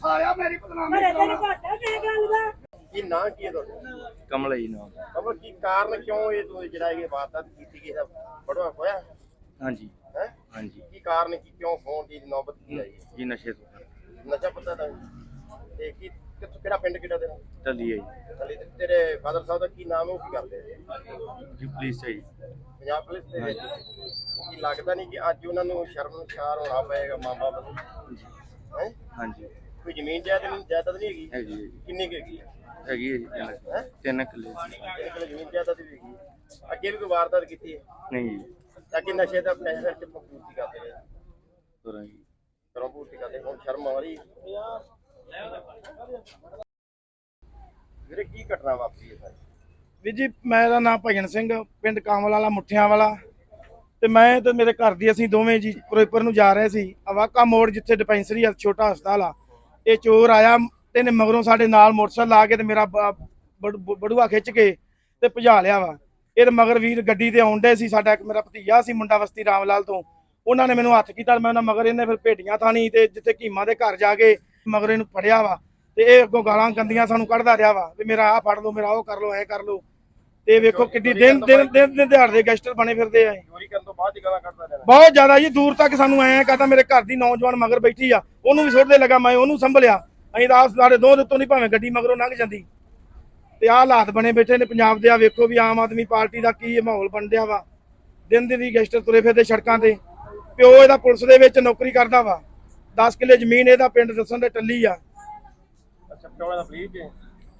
ਸਾਲਿਆ ਮੇਰੀ ਬਦਨਾਮੀ ਕੀ ਨਾਂ ਕੀ ਹੈ ਤੁਹਾਡਾ ਕਮਲ ਜੀ ਨਾਮ ਕਮਲ ਕੀ ਕਾਰਨ ਕਿਉਂ ਇਹ ਤੁਸੀਂ ਜਿਹੜਾ ਇਹ ਵਾਰਦਾਤ ਕੀਤੀ ਗਈ ਹੈ ਬੜਵਾ ਹੋਇਆ ਹਾਂਜੀ ਹੈ ਹਾਂਜੀ ਕੀ ਕਾਰਨ ਕੀ ਕਿਉਂ ਫੋਨ ਦੀ ਨੌਬਤ ਕੀ ਆਈ ਹੈ? ਜੀ ਨਸ਼ੇ ਤੋਂ ਨਸ਼ਾ ਪਤਾ ਤਾਂ ਤੇ ਕੀ ਕਿੱਥੋਂ ਕਿਹੜਾ ਪਿੰਡ ਕਿਹੜਾ ਤੇਰਾ? ਚੱਲੀ ਹੈ ਜੀ। ਹਲੇ ਤੇ ਤੇਰੇ ਫਾਦਰ ਸਾਹਿਬ ਦਾ ਕੀ ਨਾਮ ਹੈ ਉਹ ਕੀ ਕਰਦੇ? ਜੀ ਪੁਲਿਸ ਹੈ ਜੀ। ਪੰਜਾਬ ਪੁਲਿਸ ਦੇ ਵਿੱਚ ਕੀ ਲੱਗਦਾ ਨਹੀਂ ਕਿ ਅੱਜ ਉਹਨਾਂ ਨੂੰ ਸ਼ਰਮਸ਼ਾਰ ਹੋਣਾ ਪਏਗਾ ਮਾਂ ਬਾਪ ਨੂੰ ਹੈ? ਹਾਂਜੀ। ਕੋਈ ਜ਼ਮੀਨ ਜਾਇਦਾਦ ਜਾਇਦਾਦ ਨਹੀਂ ਹੈਗੀ? ਹੈਗੀ ਹੈ ਜੀ। ਕਿੰਨੀ ਕੁ ਹੈਗੀ? ਹੈ ਹੈਗੀ ਹੈ ਜੀ ਤਿੰਨ- ਹੈਂ? ਤਿੰਨ ਕਿੱਲੇ ਇਹਦੇ ਕੋਲ ਜ਼ਮੀਨ ਜਾਇਦਾਦ ਵੀ ਹੈਗੀ ਹੈ। ਅੱਗੇ ਵੀ ਕੋਈ ਵਾਰਦਾਤ ਕੀਤੀ ਹੈ? ਨਹੀਂ ਜੀ। ਤਾਂ ਕਿ ਨਸ਼ੇ ਦਾ ਪੈਸੇ ਕਿੱਥੋਂ ਪੂਰਤੀ ਕਰਦੇ ਨੇ ਤੁਰਾਂ ਜੀ ਕਰੋ ਪੂਰਤੀ ਕਰਦੇ ਹੁਣ ਸ਼ਰਮ ਆ ਰਹੀ ਵੀਰੇ, ਕੀ ਘਟਨਾ ਵਾਪਰੀ ਹੈ ਸਾਰੀ? ਵੀ ਜੀ ਮੇਰਾ ਨਾਮ ਭਜਨ ਸਿੰਘ, ਪਿੰਡ ਕਾਮਲ ਵਾਲਾ ਮੁੱਠਿਆਂ ਵਾਲਾ ਤੇ ਮੈਂ ਤੇ ਮੇਰੇ ਘਰ ਦੀ ਅਸੀਂ ਦੋਵੇਂ ਜੀ ਫਿਰੋਜ਼ਪੁਰ ਨੂੰ ਜਾ ਰਹੇ ਸੀ। ਅਵਾਕਾ ਮੋੜ ਜਿੱਥੇ ਡਿਪੈਂਸਰੀ ਆ, ਛੋਟਾ ਹਸਪਤਾਲ ਆ। ਇਹ ਚੋਰ ਆਇਆ, ਤੇ ਇਹਨੇ ਮਗਰੋਂ ਸਾਡੇ ਨਾਲ ਮੋਟਰਸਾਈਕਲ ਲਾ ਕੇ ਤੇ ਮੇਰਾ ਬੜੂਆ ਖਿੱਚ ਕੇ ਤੇ ਭਜਾ ਲਿਆ ਵਾ। ਇਹਦੇ ਮਗਰ ਵੀਰ ਗੱਡੀ ਤੇ ਆਉਂਦੇ ਸੀ, ਸਾਡਾ ਇੱਕ ਮੇਰਾ ਭਤੀਜਾ ਸੀ, ਮੁੰਡਾ ਵਸਤੀ ਰਾਮ ਲਾਲ ਤੋਂ। ਉਹਨਾਂ ਨੇ ਮੈਨੂੰ ਹੱਥ ਕੀਤਾ, ਮੈਂ ਉਹਨਾਂ ਮਗਰ ਇਹਨੇ ਫਿਰ ਭੇਡੀਆਂ ਥਾਣੀ ਤੇ ਜਿੱਥੇ ਕੀਮਾ ਦੇ ਘਰ ਜਾ ਕੇ ਮਗਰ ਇਹਨੂੰ ਫੜਿਆ ਵਾ ਤੇ ਇਹ ਅੱਗੋਂ ਗਾਲਾਂ ਗੰਦੀਆਂ ਸਾਨੂੰ ਕੱਢਦਾ ਰਿਹਾ ਵਾ ਵੀ ਮੇਰਾ ਆਹ ਫੜ ਲਓ ਮੇਰਾ ਉਹ ਕਰ ਲਓ ਐ ਕਰ ਲਓ। ਤੇ ਵੇਖੋ ਕਿੱਡੀ ਦਿਨ ਦਿਨ ਦਿਨ ਦਿਨ ਦਿਹਾੜ ਦੇ ਗੈਸਟਰ ਬਣੇ ਫਿਰਦੇ ਆ। ਚੋਰੀ ਕਰਨ ਤੋਂ ਬਾਅਦ ਹੀ ਗਾਲਾਂ ਕੱਢਦਾ ਰਹਿਣਾ ਬਹੁਤ ਜ਼ਿਆਦਾ ਜੀ ਦੂਰ ਤੱਕ ਸਾਨੂੰ ਐਂ ਕਹਤਾ ਮੇਰੇ ਘਰ ਦੀ ਨੌਜਵਾਨ ਮਗਰ ਬੈਠੀ ਆ ਉਹਨੂੰ ਵੀ ਸੁੱਟਦੇ ਲੱਗਾ ਮੈਂ ਉਹਨੂੰ ਸੰਭਲਿਆ। ਅਸੀਂ ਤਾਂ ਸਾਡੇ ਦੋ ਦੇ ਉੱਤੋਂ ਨਹੀਂ ਭਾਵੇਂ ਗੱਡੀ ਮਗਰੋਂ ਲੰਘ ਜਾਂਦੀ। ਤੇ ਆਹ ਹਾਲਾਤ ਬਣੇ ਬੈਠੇ ਨੇ ਪੰਜਾਬ ਦੇ ਆ ਵੇਖੋ ਵੀ ਆਮ ਆਦਮੀ ਪਾਰਟੀ ਦਾ ਕੀ ਮਾਹੌਲ ਬਣ ਰਿਹਾ ਵਾ। ਦਿਨ ਦਿਨ ਦੀ ਗੈਸਟਰ ਤੁਰੇ ਫਿਰਦੇ ਸੜਕਾਂ ਤੇ। ਪਿਓ ਇਹਦਾ ਪੁਲਿਸ ਦੇ ਵਿੱਚ ਨੌਕਰੀ ਕਰਦਾ ਵਾ। 10 ਕਿੱਲੇ ਜ਼ਮੀਨ ਇਹਦਾ ਪਿੰਡ ਦੱਸਣ ਦੇ ਟੱਲੀ ਆ। ਅੱਛਾ ਕਿਉਂ ਦਾ ਪਲੀਜ਼ ਹੈ?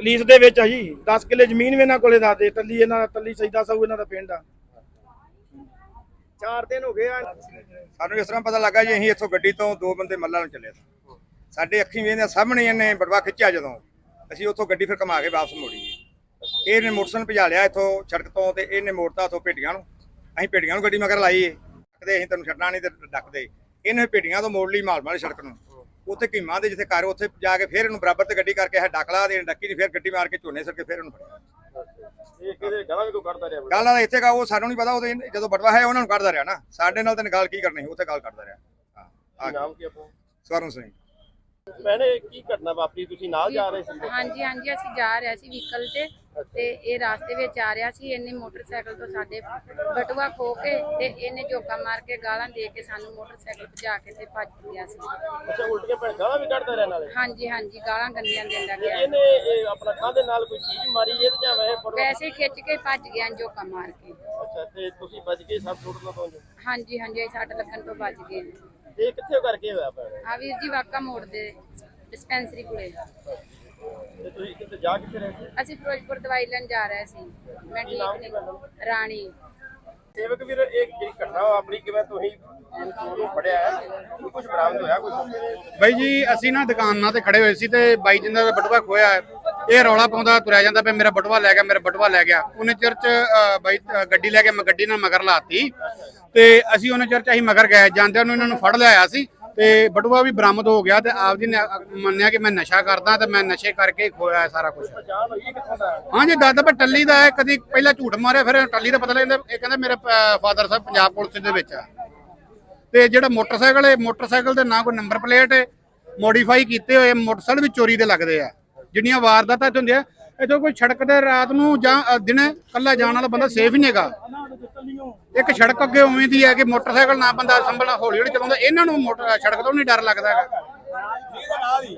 ਪੁਲਿਸ ਦੇ ਵਿੱਚ ਆ ਜੀ। 10 ਕਿੱਲੇ ਜ਼ਮੀਨ ਵੀ ਇਹਨਾਂ ਕੋਲੇ ਦੱਸਦੇ ਟੱਲੀ ਇਹਨਾਂ ਦਾ ਟੱਲੀ ਸੈਦਾ ਸਾਊ ਇਹਨਾਂ ਦਾ ਪਿੰਡ ਆ। 4 ਦਿਨ ਹੋ ਗਏ ਆ। ਸਾਨੂੰ ਇਸ ਤਰ੍ਹਾਂ ਪਤਾ ਲੱਗਾ ਜੀ ਅਸੀਂ ਇੱਥੋਂ ਗੱਡੀ ਤੋਂ ਦੋ ਬੰਦੇ ਮੱਲਾ ਨੂੰ ਚੱਲੇ ਸੀ। ਸਾਡੇ ਅੱਖੀਂ ਵੇਖਦੇ ਸਾਹਮਣੇ ਇਹਨੇ ਬੜਵਾ ਖਿੱਚਿਆ ਜਦੋਂ। ਅਸੀਂ ਉੱਥੋਂ ਗੱਡੀ ਫਿਰ ਘੁਮਾ ਕੇ ਵਾਪਸ ਮੋੜੀ ਜੀ। ਇਹਨੇ ਮੋਟਰਸਾਈਕਲ ਭਜਾ ਲਿਆ ਇੱਥੋਂ ਸੜਕ ਤੋਂ ਤੇ ਇਹਨੇ ਮੋੜਤਾ ਉੱਥੋਂ ਭੇਡੀਆਂ ਨੂੰ। ਅਸੀਂ ਭੇਡੀਆਂ ਨੂੰ ਗੱਡੀ ਮਗਰ ਲਾਈ ਏ। ਡੱਕਦੇ ਅਸੀਂ ਤੈਨੂੰ ਛੱਡਣਾ ਨਹੀਂ ਤੇ ਡੱਕਦੇ। ਇਹਨੇ ਭੇਡੀਆਂ ਤੋਂ ਮੋੜ ਲਈ ਮਾਲ ਮਾਲ ਸੜਕ ਨੂੰ। ਉੱਥੇ ਕੀਮਾ ਦੇ ਜਿੱਥੇ ਘਰ ਉੱਥੇ ਜਾ ਕੇ ਫਿਰ ਇਹਨੂੰ ਬਰਾਬਰ ਤੇ ਗੱਡੀ ਕਰਕੇ ਹੈ ਡੱਕਲਾ ਦੇ ਡੱਕੀ ਦੀ ਫਿਰ ਗੱਡੀ ਮਾਰ ਕੇ ਝੋਨੇ ਸਰ ਕੇ ਫਿਰ ਇਹਨੂੰ ਫੜਿਆ। ਇਹ ਕਿਹਦੇ ਗਾਲਾਂ ਵੀ ਕੋਈ ਕੱਢਦਾ ਰਿਹਾ ਗੱਲ ਨਾਲ ਇੱਥੇ ਕਾ ਉਹ ਸਾਨੂੰ ਨਹੀਂ ਪਤਾ ਉਹ ਜਦੋਂ ਬਟਵਾ ਹੈ ਉਹਨਾਂ ਨੂੰ ਕੱਢਦਾ ਰਿਹਾ ਨਾ। ਸਾਡੇ ਨਾਲ ਤਾਂ ਗੱਲ ਕੀ ਕਰਨੀ ਸੀ, ਉੱਥੇ ਗੱਲ ਕਰਦਾ ਰਿਹਾ। ਹਾਂ ਨਾਮ ਕੀ ਆਪਣਾ? ਸਵਰਨ ਸਿੰਘ। ਭੈਣੇ ਕੀ ਘਟਨਾ ਵਾਪਰੀ? ਤੁਸੀਂ ਨਾਲ ਜਾ ਰਹੇ ਸੀ? ਹਾਂਜੀ ਹਾਂਜੀ ਅਸੀਂ ਜਾ ਰਹੇ ਸੀ ਵਹੀਕਲ ਤੇ। ਤੇ ਇਹ ਰਾਸਤੇ ਵਿੱਚ ਆ ਰਿਹਾ ਸੀ ਇਹਨੇ ਮੋਟਰਸਾਈਕਲ ਤੋਂ ਸਾਡੇ ਬਟੂਆ ਖੋ ਕੇ ਤੇ ਇਹਨੇ ਝੋਕਾ ਮਾਰ ਕੇ ਗਾਲਾਂ ਦੇ ਕੇ ਸਾਨੂੰ ਮੋਟਰਸਾਈਕਲ ਭਜਾ ਕੇ ਤੇ ਭੱਜ ਗਿਆ ਸੀ। ਅੱਛਾ ਉਲਟੀਆਂ ਭੈਣ ਗਾਲਾਂ ਵੀ ਕੱਢਦਾ ਰਿਹਾ ਨਾਲੇ ਹਾਂਜੀ ਹਾਂਜੀ ਗਾਲਾਂ ਗੰਦੀਆਂ ਦਿੰਦਾ ਗਿਆ। ਇਹਨੇ ਇਹ ਆਪਣਾ ਕਾਹਦੇ ਨਾਲ ਕੋਈ ਚੀਜ਼ ਮਾਰੀ ਇਹ ਤੇ ਜਾਂ ਵੈਸੇ ਫੜੋ ਵੈਸੇ ਖਿੱਚ ਕੇ ਭੱਜ ਗਿਆ ਝੋਕਾ ਮਾਰ ਕੇ। ਅੱਛਾ ਤੇ ਤੁਸੀਂ ਬਚ ਕੇ ਸਭ ਸੁੱਟ ਨਾ ਪਹੁੰਚੋ ਹਾਂਜੀ ਹਾਂਜੀ ਸੱਟ ਲੱਗਣ ਤੋਂ ਬਚ ਗਏ। ਇਹ ਕਿੱਥੇ ਕਰਕੇ ਹੋਇਆ ਭੈਣੇ? ਆ ਵੀਰ ਜੀ ਵਾਕਾ ਮੋੜ ਦੇ ਡਿਸਪੈਂਸਰੀ ਕੋਲੇ। ਤੇ ਤੁਸੀਂ ਕਿੱਥੇ ਜਾ ਕਿੱਥੇ ਰਹੇ ਸੀ? ਅਸੀਂ ਫਿਰੋਜ਼ਪੁਰ ਦਵਾਈ ਲੈਣ ਜਾ ਰਹੇ ਸੀ। ਮੈਂ ਠੀਕ ਨਹੀਂ। ਰਾਣੀ। ਸੇਵਕ ਵੀਰ ਇਹ ਜਿਹੜੀ ਘਟਨਾ ਵਾਪਰੀ ਕਿਵੇਂ ਤੁਸੀਂ ਚੋਰ ਨੂੰ ਫੜਿਆ ਹੈ? ਕੁਝ ਬਰਾਮਦ ਹੋਇਆ ਕੁਝ ਬਾਈ ਜੀ ਅਸੀਂ ਨਾ ਦੁਕਾਨਾਂ ਤੇ ਖੜੇ ਹੋਏ ਸੀ ਤੇ ਬਾਈ ਜਿੰਦਾ ਦਾ ਬਟੂਆ ਖੋਇਆ ਹੈ ਇਹ ਰੌਲਾ ਪਾਉਂਦਾ ਤੁਰਿਆ ਜਾਂਦਾ ਪਿਆ ਮੇਰਾ ਬਟੂਆ ਲੈ ਗਿਆ ਮੇਰਾ ਬਟੂਆ ਲੈ ਗਿਆ। ਉਹਨੇ ਚਿਰ ਚ ਬਾਈ ਗੱਡੀ ਲੈ ਕੇ ਮੈਂ ਗੱਡੀ ਨਾਲ ਮਗਰ ਲਾਤੀ। ਤੇ ਅਸੀਂ ਉਹਨੇ ਚਿਰ ਚ ਅਸੀਂ ਮਗਰ ਗਏ ਜਾਂਦਿਆਂ ਨੂੰ ਇਹਨਾਂ ਨੂੰ ਫੜ ਲਿਆਇਆ ਸੀ। ਤੇ ਬਟੂਆ ਵੀ ਬਰਾਮਦ ਹੋ ਗਿਆ ਤੇ ਆਪ ਜੀ ਨੇ ਮੰਨਿਆ ਕਿ ਮੈਂ ਨਸ਼ਾ ਕਰਦਾ ਤੇ ਮੈਂ ਨਸ਼ੇ ਕਰਕੇ ਖੋਇਆ ਸਾਰਾ ਕੁਝ ਹਾਂਜੀ ਦਾਦਾ ਪਰ ਟੱਲੀ ਦਾ ਹੈ, ਕਦੀ ਪਹਿਲਾਂ ਝੂਠ ਮਾਰਿਆ, ਫਿਰ ਟੱਲੀ ਦਾ ਪਤਾ ਲੱਗਦਾ, ਇਹ ਕਹਿੰਦਾ ਮੇਰੇ ਫਾਦਰ ਸਾਹਿਬ ਪੰਜਾਬ ਪੁਲਿਸ ਦੇ ਵਿੱਚ ਆ। ਤੇ ਜਿਹੜਾ ਮੋਟਰਸਾਈਕਲ ਹੈ, ਮੋਟਰਸਾਈਕਲ ਦੇ ਨਾ ਕੋਈ ਨੰਬਰ ਪਲੇਟ ਹੈ, ਮੋਡੀਫਾਈ ਕੀਤੇ ਹੋਏ ਮੋਟਰਸਾਈਕਲ ਵੀ ਚੋਰੀ ਦੇ ਲੱਗਦੇ ਆ। ਜਿੰਨੀਆਂ ਵਾਰਦਾਤਾਂ ਇੱਥੇ ਹੁੰਦੀਆਂ ਇੱਥੇ ਕੋਈ ਸੜਕ ਤੇ ਰਾਤ ਨੂੰ ਜਾਂ ਦਿਨੇ ਕੱਲਾ ਜਾਣ ਵਾਲਾ ਬੰਦਾ ਸੇਫ ਹੀ ਨਹੀਂਗਾ ਇੱਕ ਸੜਕ ਅੱਗੇ ਉਵੇਂ ਦੀ ਹੈ ਕਿ ਮੋਟਰਸਾਈਕਲ ਨਾ ਬੰਦਾ ਸੰਭਲਣਾ ਹੌਲੀ ਹੌਲੀ ਚਲਾਉਂਦਾ ਇਹਨਾਂ ਨੂੰ ਮੋਟਰ ਸੜਕ ਤੋਂ ਨਹੀਂ ਡਰ ਲੱਗਦਾ ਹੈਗਾ। ਜੀ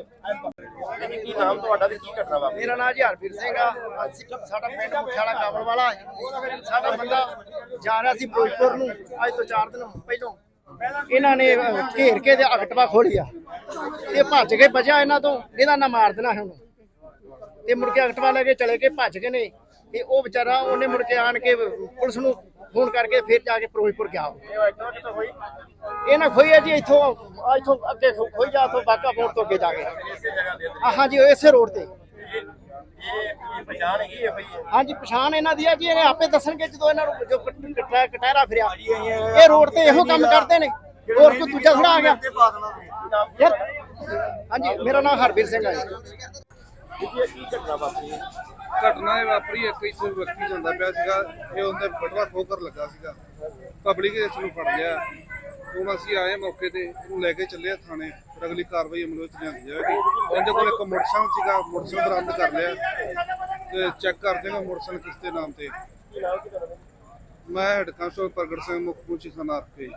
ਕੀ ਨਾਮ ਤੁਹਾਡਾ ਤੇ ਕੀ ਘਟਨਾ ਵਾਪਰੀ? ਮੇਰਾ ਨਾਮ ਜੀ ਹਰਵੀਰ ਸਿੰਘ ਆ। ਅਸੀਂ ਸਾਡਾ ਪਿੰਡ ਮੁਖਿਆਲਾ ਕਾਬਲ ਵਾਲਾ। ਹੈ। ਸਾਡਾ ਬੰਦਾ ਜਾ ਰਿਹਾ ਸੀ ਫਿਰੋਜ਼ਪੁਰ ਨੂੰ ਅੱਜ ਤੋਂ 4 ਦਿਨ ਪਹਿਲਾਂ। ਇਹਨਾਂ ਨੇ ਘੇਰ ਕੇ ਤੇ ਅਗਟਵਾ ਖੋਲਿਆ ਤੇ ਭੱਜ ਕੇ ਬਚਿਆ ਇਹਨਾਂ ਤੋਂ ਇਹਦਾ ਨਾ ਮਾਰ ਦੇਣਾ ਹੁਣ ਤੇ ਮੁੜ ਕੇ ਅਗਟਵਾ ਲੈ ਕੇ ਚਲੇ ਗਏ, ਭੱਜ ਗਏ ਨੇ। ਤੇ ਉਹ ਵਿਚਾਰਾ ਉਹਨੇ ਮੁੜ ਕੇ ਆਣ ਕੇ ਪੁਲਿਸ ਨੂੰ ਫੋਨ ਕਰਕੇ ਫਿਰ ਜਾ ਕੇ ਫਿਰੋਜ਼ਪੁਰ ਗਿਆ। ਇਹ ਐਕਟਿਵਾ ਖੋਈ ਹੈ ਜੀ, ਇੱਥੋਂ ਇੱਥੋਂ ਅੱਗੇ ਖੋਈ ਜਾ ਤੋਂ ਬਾਕਾ ਫੋਨ ਤੋਂ ਅੱਗੇ ਜਾ ਕੇ। ਇਸੇ ਜਗ੍ਹਾ ਇਸੇ ਰੋਡ ਤੇ। ਹਾਂਜੀ, ਪਛਾਣ ਇਹਨਾਂ ਦੀ ਆ ਜੀ ਇਹਨੇ ਆਪੇ ਦੱਸਣਗੇ ਜਦੋਂ ਇਹਨਾਂ ਨੂੰ ਜੋ ਕਟਹਿਰਾ ਫਿਰਿਆ। ਇਹ ਰੋਡ ਤੇ ਇਹੋ ਕੰਮ ਕਰਦੇ ਨੇ। ਹੋਰ ਕੋਈ ਦੂਜਾ ਥੋੜਾ ਆ ਗਿਆ। ਯਾਰ, ਹਾਂਜੀ, ਮੇਰਾ ਨਾਮ ਹਰਵੀਰ ਸਿੰਘ ਹੈ ਇਹ ਕੀ ਘਟਨਾ ਵਾਪਰੀ ਹੈ? ਘਟਨਾ ਇਹ ਵਾਪਰੀ, ਇੱਕ ਇੱਥੇ ਵਿਅਕਤੀ ਜਾਂਦਾ ਪਿਆ ਸੀਗਾ, ਇਹ ਉਹਦੇ ਬਟਵਾ ਖੋਕਰ ਲੱਗਾ ਸੀਗਾ। ਪਬਲਿਕ ਇਸ ਨੂੰ ਫੜ ਲਿਆ। ਹੁਣ ਅਸੀਂ ਆਏ ਮੌਕੇ ਤੇ, ਇਹਨੂੰ ਲੈ ਕੇ ਚੱਲੇ ਆ ਥਾਣੇ। ਫਿਰ ਅਗਲੀ ਕਾਰਵਾਈ ਅਮਲ ਵਿੱਚ ਲਿਆਂਦੀ ਜਾਵੇਗੀ। ਉਹਦੇ ਕੋਲ ਇੱਕ ਮੋਟਰਸਾਈਕਲ ਸੀਗਾ, ਮੋਟਰਸਾਈਕਲ ਬਰਾਮਦ ਕਰ ਲਿਆ। ਤੇ ਚੈੱਕ ਕਰਦੇ ਦੇਗਾ ਮੋਟਰਸਾਈਕਲ ਕਿਸ ਦੇ ਨਾਮ ਤੇ। ਮੈਂ ਹੈਡ ਕਾਂਸਟੇਬਲ ਪ੍ਰਗਟ ਸਿੰਘ ਮੁੱਖ ਮੁੰਚੀ ਸਨਾਰ ਕੇ।